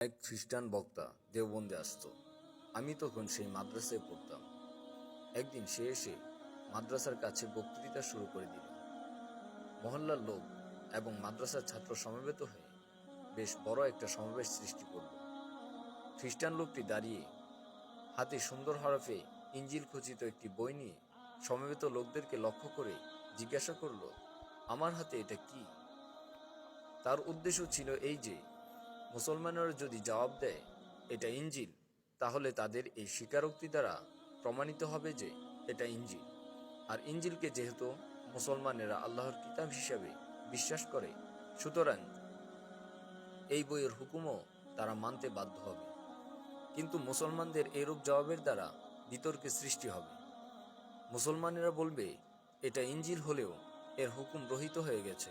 এক খ্রিস্টান বক্তা দেওবন্দে আসতো। আমি তখন সেই মাদ্রাসায় পড়তাম। একদিন সে এসে মাদ্রাসার কাছে বক্তৃতা শুরু করে দিল। মহল্লার লোক এবং মাদ্রাসার ছাত্র সমবেত হয়ে বেশ বড় একটা সমাবেশ সৃষ্টি করল। খ্রিস্টান লোকটি দাঁড়িয়ে হাতে সুন্দর হরফে ইঞ্জিল খচিত একটি বই নিয়ে সমবেত লোকদেরকে লক্ষ্য করে জিজ্ঞাসা করল, আমার হাতে এটা কি? তার উদ্দেশ্য ছিল এই যে মুসলমানেরা যদি জবাব দেয়, এটা ইঞ্জিল, তাহলে তাদের এই স্বীকারোক্তি দ্বারা প্রমাণিত হবে যে এটা ইঞ্জিল। আর ইঞ্জিলকে যেহেতু মুসলমানেরা আল্লাহর কিতাব হিসাবে বিশ্বাস করে, সুতরাং এই বইয়ের হুকুমও তারা মানতে বাধ্য হবে। কিন্তু মুসলমানদের এরূপ জবাবের দ্বারা বিতর্কের সৃষ্টি হবে। মুসলমানেরা বলবে, এটা ইঞ্জিল হলেও এর হুকুম রহিত হয়ে গেছে।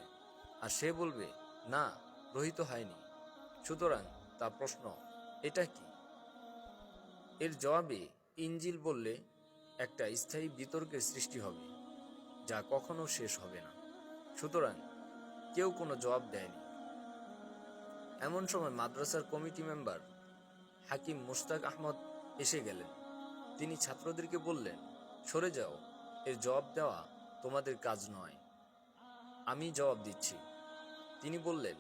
আর সে বলবে, না, রহিত হয়নি। সুতরাং তার প্রশ্ন, এটা কি? এর জবাবে ইঞ্জিল বললে, একটা স্থায়ী বিতর্কের সৃষ্টি হবে, যা কখনো শেষ হবে না। সুতরাং কেউ কোনো জবাব দেয়নি। এমন সময় মাদ্রাসার কমিটি মেম্বার হাকিম মুশতাক আহমদ এসে গেলেন। তিনি ছাত্রদেরকে বললেন, সরে যাও, এর জবাব দেওয়া তোমাদের কাজ নয়, আমি জবাব দিচ্ছি। তিনি বললেন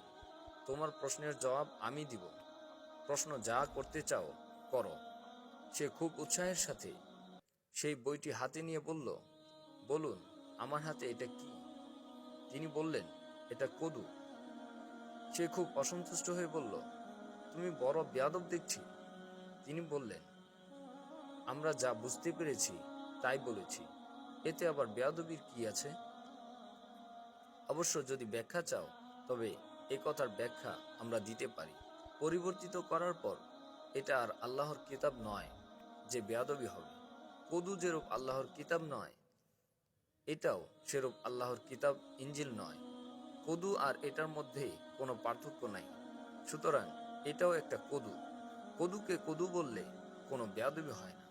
তোমার প্রশ্নের জবাব আমি দিব। প্রশ্ন যা করতে চাও, করো। সে খুব উৎসাহের সাথে সেই বইটি হাতে নিয়ে বলল, বলুন, আমার হাতে এটা কি? তিনি বললেন, এটা কদু। সে খুব অসন্তুষ্ট হয়ে বলল, তুমি বড় বেয়াদব দেখছি। তিনি বললেন, আমরা যা বুঝতে পেরেছি, তাই বলেছি। এতে আবার বেয়াদবির কি আছে? অবশ্য যদি ব্যাখ্যা চাও, তবে এ কথার ব্যাখ্যা আমরা দিতে পারি। পরিবর্তিত করার পর এটা আর আল্লাহর কিতাব নয় যে বেয়াদবি হবে। কদু যেরূপ আল্লাহর কিতাব নয়, এটাও সেরূপ আল্লাহর কিতাব ইঞ্জিল নয়। কদু আর এটার মধ্যে কোনো পার্থক্য নাই। সুতরাং এটাও একটা কদু। কদুকে কদু বললে কোনো বেয়াদবি হয় না।